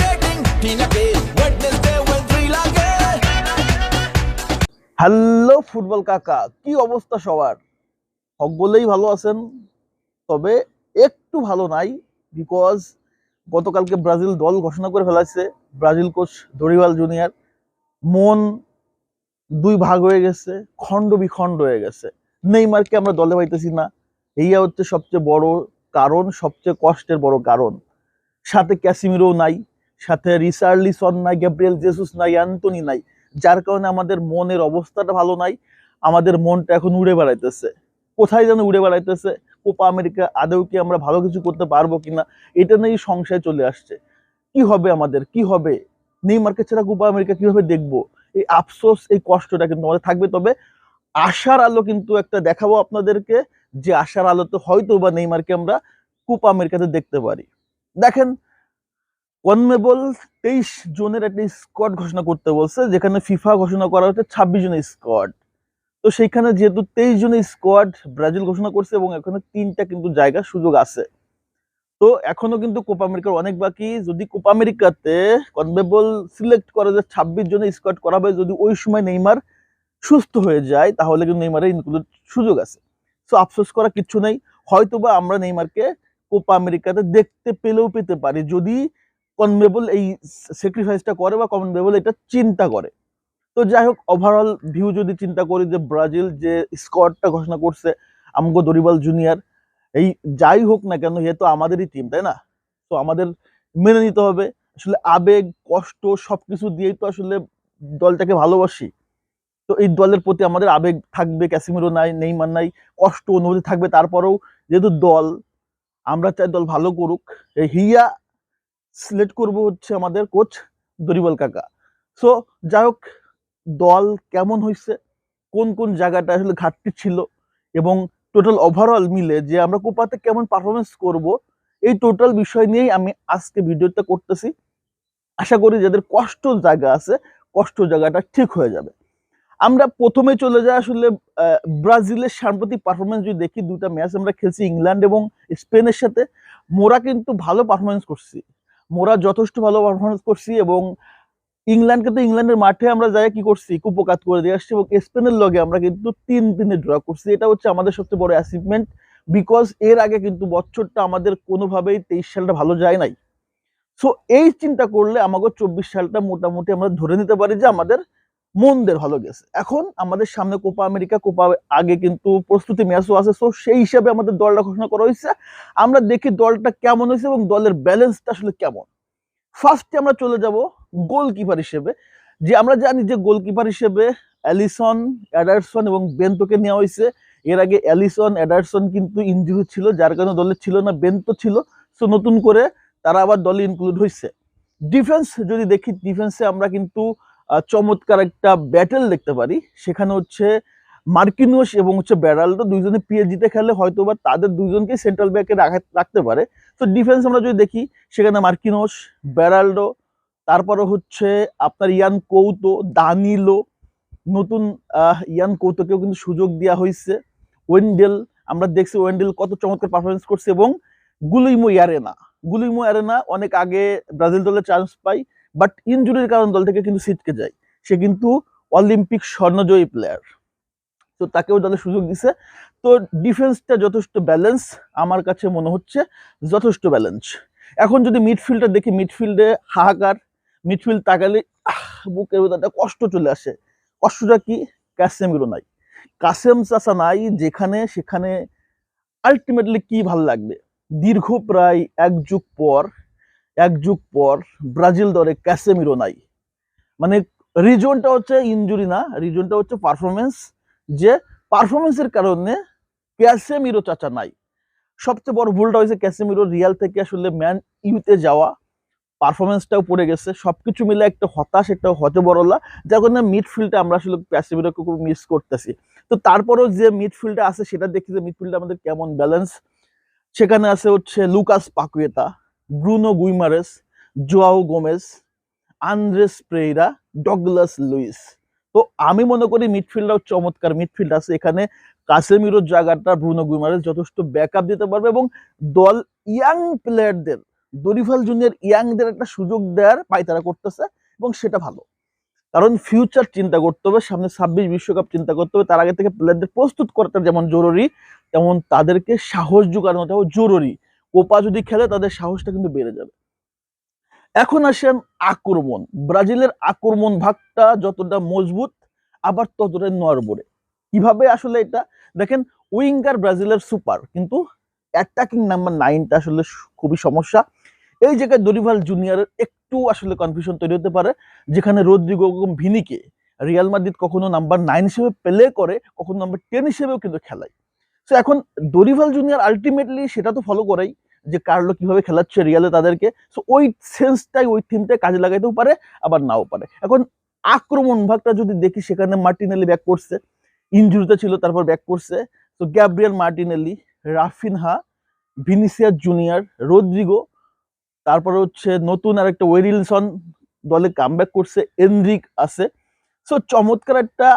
Dating, Tinake, Wednesday when three lage. Hello football কাকা কি অবস্থা সবার? সকলেই ভালো আছেন? তবে একটু ভালো নাই বিকজ গতকালকে ব্রাজিল দল ঘোষণা করে ফেলাছে ব্রাজিল কোচ দরিওয়াল জুনিয়র মন দুই ভাগ হয়ে গেছে খণ্ড বিখণ্ড হয়ে গেছে। নেইমারকে আমরা দলে পাইতেছি না এইয়া হচ্ছে সবচেয়ে বড় কারণ, সবচেয়ে কষ্টের বড় কারণ। সাথে ক্যাসিমিরো নাই, সাথে রিসার্লিসন নাই, গ্যাব্রিয়েল জেসুস নাই, অ্যান্টনি নাই। যার কারণে আমাদের মনের অবস্থাটা ভালো নাই, আমাদের মনটা এখন উড়ে বেড়াইতেছে। কোথায় যেন উড়ে বেড়াইতেছে, কোপা আমেরিকা, আদৌ কি আমরা ভালো কিছু করতে পারব কিনা, এটা নিয়েই সংশয় চলে আসছে। কি হবে আমাদের, কি হবে? নেইমার্কে ছাড়া কোপা আমেরিকা কীভাবে দেখব? এই আফসোস, এই কষ্টটা কিন্তু আমাদের থাকবে। তবে আশার আলো কিন্তু একটা দেখাবো আপনাদেরকে যে আশার আলোতে হয়তো বা নেইমারকে আমরা কোপা আমেরিকাতে দেখতে পারি। দেখেন কনমেবল তেইশ জনের একটা স্কোয়াড ঘোষণা করতে বলছে, যেখানে ফিফা ঘোষণা করা হচ্ছে ছাব্বিশ জনের স্কোয়াড। তো সেইখানে যেহেতু তেইশ জনের স্কোয়াড ব্রাজিল ঘোষণা করছে এবং এখানে তিনটা কিন্তু জায়গা সুযোগ আছে। তো এখনও কিন্তু কোপা আমেরিকার অনেক বাকি। যদি কোপা আমেরিকাতে কনমেবল সিলেক্ট করে যে ছাব্বিশ জনের স্কোয়াড করা হবে যদি ওই সময় নেইমার সুস্থ হয়ে যায়, তাহলে কিন্তু নেইমারের ইনক্লুড সুযোগ আছে। তো আফসোস করা কিচ্ছু নেই। হয়তোবা আমরা নেইমারকে কোপা আমেরিকাতে দেখতে পেলেও পেতে পারি, যদি কনমেবল এই স্যাক্রিফাইসটা করে বা কনমেবল এটা চিন্তা করে। তো যাই হোক ওভারঅল ভিউ যদি চিন্তা করি যে ব্রাজিল যে স্কোয়াডটা ঘোষণা করছে, আমগো দরিবাল জুনিয়র এই যাই হোক না কেন, এ তো আমাদেরই টিম তাই না? তো আমাদের মেনে নিতে হবে। আসলে আবেগ, কষ্ট সবকিছু দিয়েই তো আসলে দলটাকে ভালোবাসি। তো এই দলের প্রতি আমাদের আবেগ থাকবে, ক্যাসিমিরো নাই, নেইমার নাই, কষ্ট, অনুভূতি থাকবে। তারপরেও যেহেতু দল, আমরা চাই দল ভালো করুক। এই হিয়া সিলেক্ট করব হচ্ছে আমাদের কোচ দরিবল কাকা। সো যাই হোক, দল কেমন হয়েছে কোন কোন জায়গাটা আসলে ঘাটতি ছিল এবং টোটাল ওভারঅল মিলে যে আমরা কোপাতে কেমন পারফরমেন্স করব, এই টোটাল বিষয় নিয়েই আমি আজকে ভিডিওটা করতেছি। আশা করি যাদের কষ্ট জায়গা আছে, কষ্ট জায়গাটা ঠিক হয়ে যাবে। আমরা প্রথমে চলে যাই আসলে ব্রাজিলের সাম্প্রতিক পারফরমেন্স যদি দেখি দুটা ম্যাচ আমরা খেলছি ইংল্যান্ড এবং স্পেনের সাথে। মোরা কিন্তু ভালো পারফরমেন্স করছি। মোরা যথেষ্ট ভালো পারফরমেন্স করছি এবং ইংল্যান্ডকে তো ইংল্যান্ডের মাঠে আমরা যাই, কি করছি? কুপকাত করে দিয়ে আসছি এবং স্পেনের লগে আমরা কিন্তু তিন তিনে ড্র করছি। এটা হচ্ছে আমাদের সবচেয়ে বড় অ্যাচিভমেন্ট বিকজ এর আগে কিন্তু বছরটা আমাদের কোনোভাবেই তেইশ সালটা ভালো যায় নাই। সো এই চিন্তা করলে আমাকে চব্বিশ সালটা মোটামুটি আমরা ধরে নিতে পারি যে আমাদের মনদের ভালো গেছে এখন আমাদের সামনে কোপা আমেরিকা কোপা আগে কিন্তু প্রস্তুতি ম্যাচও আছে সো সেই হিসাবে আমাদের দলটা ঘোষণা করা হয়েছে। আমরা দেখি দলটা কেমন হয়েছে এবং দলের ব্যালেন্সটা আসলে কেমন। ফার্স্টে আমরা চলে যাব গোলকিপার হিসেবে, যে আমরা জানি যে গোলকিপার হিসেবে অ্যালিসন অ্যাডারসন এবং বেন্তোকে নেওয়া হয়েছে। এর আগে অ্যালিসন অ্যাডারসন কিন্তু ইনজুরি ছিল, যার কারণে দলে ছিল না বেন্তো ছিল। সো নতুন করে তারা আবার দলে ইনক্লুড হয়েছে। ডিফেন্স যদি দেখি ডিফেন্সে আমরা কিন্তু চমৎকার একটা ব্যাটেল দেখতে পারি। সেখানে হচ্ছে মার্কিনোস এবং হচ্ছে ব্যারাল্ডো দুইজনে পিএইচডিতে খেলে হয়তো বা তাদের দুইজনকে সেন্ট্রাল ব্যাকে রাখতে পারে। তো ডিফেন্স আমরা যদি দেখি, সেখানে মার্কিনোস ব্যারাল্ডো, তারপরে হচ্ছে আপনার ইয়ান কৌতো, দানিলো, নতুন ইয়ান কৌতোকেও কিন্তু সুযোগ দেওয়া হয়েছে। ওয়েন্ডেল, আমরা দেখছি ওয়েন্ডেল কত চমৎকার পারফরমেন্স করছে এবং গুলইমো ইয়ারেনা। গুলইমো ইয়ারেনা অনেক আগে ব্রাজিল দলে চান্স পায়। বাট ইনজুরির কারণে দল থেকে কিন্তু ছিটকে যায়। সে কিন্তু অলিম্পিক স্বর্ণজয়ী প্লেয়ার তো তাকেও দলে সুযোগ দিছে। তো ডিফেন্সটা যথেষ্ট ব্যালেন্স আমার কাছে মনে হচ্ছে যথেষ্ট ব্যালেন্স এখন যদি মিডফিল্ডটা দেখি মিডফিল্ডে হাহাকার মিডফিল্ড তাকালে বুকের ভেতর একটা কষ্ট চলে আসে। কষ্টটা কি? কাসেমিরো নাই কাসেম চাষা নাই, যেখানে সেখানে আলটিমেটলি কি ভালো লাগবে? দীর্ঘ প্রায় এক যুগ পর এক যুগ পর ব্রাজিল দলে ক্যাসেমিরো নাই। মানে রিজনটা হচ্ছে ইনজুরি না রিজনটা হচ্ছে পারফরমেন্স যে পারফরমেন্সের কারণে ক্যাসেমিরো চাচা নাই। সবচেয়ে বড় ভুলটা হয়েছে ক্যাসেমিরো, রিয়াল থেকে আসলে ম্যান ইউতে যাওয়া পারফরমেন্সটাও পড়ে গেছে, সবকিছু মিলে একটা হতাশ, একটা হতবরলা, যার কারণে মিডফিল্ডে আমরা আসলে ক্যাসেমিরোকে খুব মিস করতেছি। তো তারপরেও যে মিডফিল্ডে আছে, সেটা দেখি যে মিডফিল্ডে আমাদের কেমন ব্যালেন্স সেখানে আছে হচ্ছে Lucas Paqueta. Bruno Guimaraes Joao Gomes Andreas Pereira Douglas Luiz তো আমি মনে করি মিডফিল্ডার চমৎকার মিডফিল্ড আছে। এখানে কাসেমিরোর জায়গাটা ব্রুনো গুইমারেস যথেষ্ট ব্যাকআপ দিতে পারবে এবং দল ইয়াং প্লেয়ারদের দরিফাল জুনিয়র ইয়াংদের একটা সুযোগ দেওয়ার পায়তারা করতেছে এবং সেটা ভালো। কারণ ফিউচার চিন্তা করতে হবে, সামনে ছাব্বিশ বিশ্বকাপ চিন্তা করতে হবে, তার আগে থেকে প্লেয়ারদের প্রস্তুত করাটা যেমন জরুরি, তেমন তাদেরকে সাহস জোগানোটাও জরুরি। কোপা যদি খেলে তাদের সাহসটা কিন্তু বেড়ে যাবে। এখন আসেন আক্রমণ। ব্রাজিলের আক্রমণ ভাগটা যতটা মজবুত, আবার ততটা নড়বড়ে। কীভাবে আসলে এটা? দেখেন, উইঙ্গার ব্রাজিলের সুপার, কিন্তু অ্যাটাকিং নাম্বার নাইনটা আসলে খুবই সমস্যা। এই জায়গায় দরিভাল জুনিয়রের একটু আসলে কনফিউশন তৈরি হতে পারে, যেখানে রদ্রিগো ভিনিকে রিয়াল মাদ্রিদ কখনো নাম্বার নাইন হিসেবে প্লে করে, কখনো নাম্বার টেন হিসেবেও কিন্তু খেলায়। তো এখন দরিভাল জুনিয়র আলটিমেটলি সেটা তো ফলো করাই যে কার্লো কীভাবে খেলাচ্ছে রিয়ালে তাদেরকে। সো ওই সেন্সটাই ওই থিমটাই কাজে লাগাইতেও পারে, আবার নাও পারে। এখন আক্রমণ ভাগটা যদি দেখি, সেখানে মার্টিনেলি ব্যাক করছে। ইনজুরিতে ছিল, তারপর ব্যাক করছে। তো Gabriel Martinelli Raphinha Vinicius Junior Rodrygo তারপরে হচ্ছে নতুন আর একটা ওয়েরিলসন দলে কামব্যাক করছে এনরিক আছে। সো চমৎকার একটা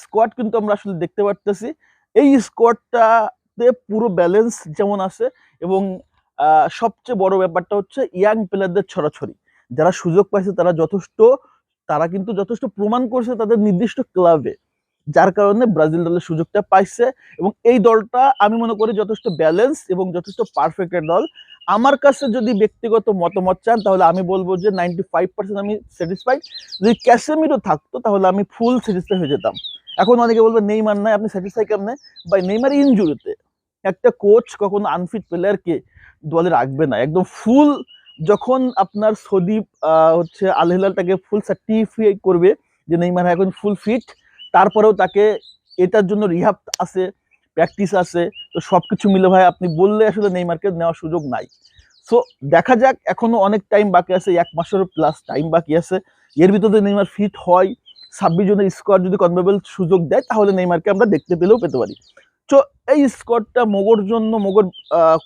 স্কোয়াড কিন্তু আমরা আসলে দেখতে পারতেছি। এই স্কোয়াডটাতে পুরো ব্যালেন্স যেমন আছে এবং সবচেয়ে বড় ব্যাপারটা হচ্ছে ইয়াং প্লেয়ারদের ছড়াছড়ি। যারা সুযোগ পাইছে তারা যথেষ্ট, তারা কিন্তু যথেষ্ট প্রমাণ করছে তাদের নির্দিষ্ট ক্লাবে যার কারণে ব্রাজিল দলের সুযোগটা পাইছে এবং এই দলটা আমি মনে করি যথেষ্ট ব্যালেন্স এবং যথেষ্ট পারফেক্ট দল। আমার কাছে যদি ব্যক্তিগত মতামত চান, তাহলে আমি বলব যে নাইনটি ফাইভ পার্সেন্ট আমি স্যাটিসফাইড যদি ক্যাসেমিরও থাকতো, তাহলে আমি ফুল স্যাটিসফাই হয়ে যেতাম। এখন অনেকে বলবে নেইমার নাই, আপনি স্যাটিসফাই কেমনে? বা নেইমার ইনজুরিতে একটা কোচ কখনো আনফিট প্লেয়ারকে দলে রাখবে না। একদম ফুল যখন আপনার সদীপ হচ্ছে আল হিলালটাকে ফুল সার্টিফাই করবে যে নেইমার এখন ফুল ফিট তারপরেও তাকে এটার জন্য রিহাব আছে প্র্যাকটিস আছে, তো সব কিছু মিলে ভাই, আপনি বললে আসলে নেইমারকে নেওয়ার সুযোগ নাই। সো দেখা যাক, এখনও অনেক টাইম বাকি আছে, এক মাসেরও প্লাস টাইম বাকি আছে। এর ভিতরে নেইমার ফিট হয় ছাব্বিশ জনের স্কোয়াড যদি কনভেবল সুযোগ দেয়, তাহলে নেইমারকে আমরা দেখতে পেলেও পেতে পারি। তো এই স্কোয়াডটা মোগর জন্য, মোগর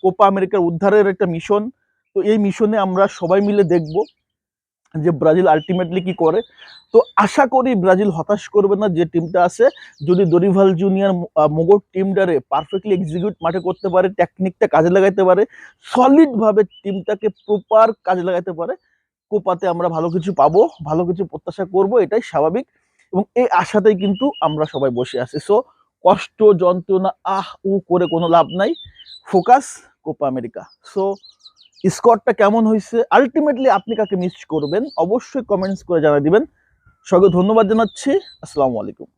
কোপা আমেরিকার উদ্ধারের একটা মিশন তো এই মিশনে আমরা সবাই মিলে দেখব যে ব্রাজিল আলটিমেটলি কি করে। তো আশা করি ব্রাজিল হতাশ করবে না, যে টিমটা আছে। যদি দরিভাল জুনিয়র মোগর টিমটারে পারফেক্টলি এক্সিকিউট মাঠে করতে পারে টেকনিকটা কাজে লাগাইতে পারে সলিডভাবে টিমটাকে প্রপার কাজে লাগাইতে পারে কোপাতে আমরা ভালো কিছু পাবো, ভালো কিছু প্রত্যাশা করব, এটাই স্বাভাবিক। এবং এই আশাতেই কিন্তু আমরা সবাই বসে আছি। সো কষ্ট, যন্ত্রণা, আহ, উ করে কোনো লাভ নাই। ফোকাস কোপা আমেরিকা সো স্কোরটা কেমন হয়েছে? আলটিমেটলি আপনি কাকে মিস করবেন? অবশ্যই কমেন্টস করে জানিয়ে দিবেন। সবাইকে ধন্যবাদ জানাচ্ছি। আসসালামু আলাইকুম।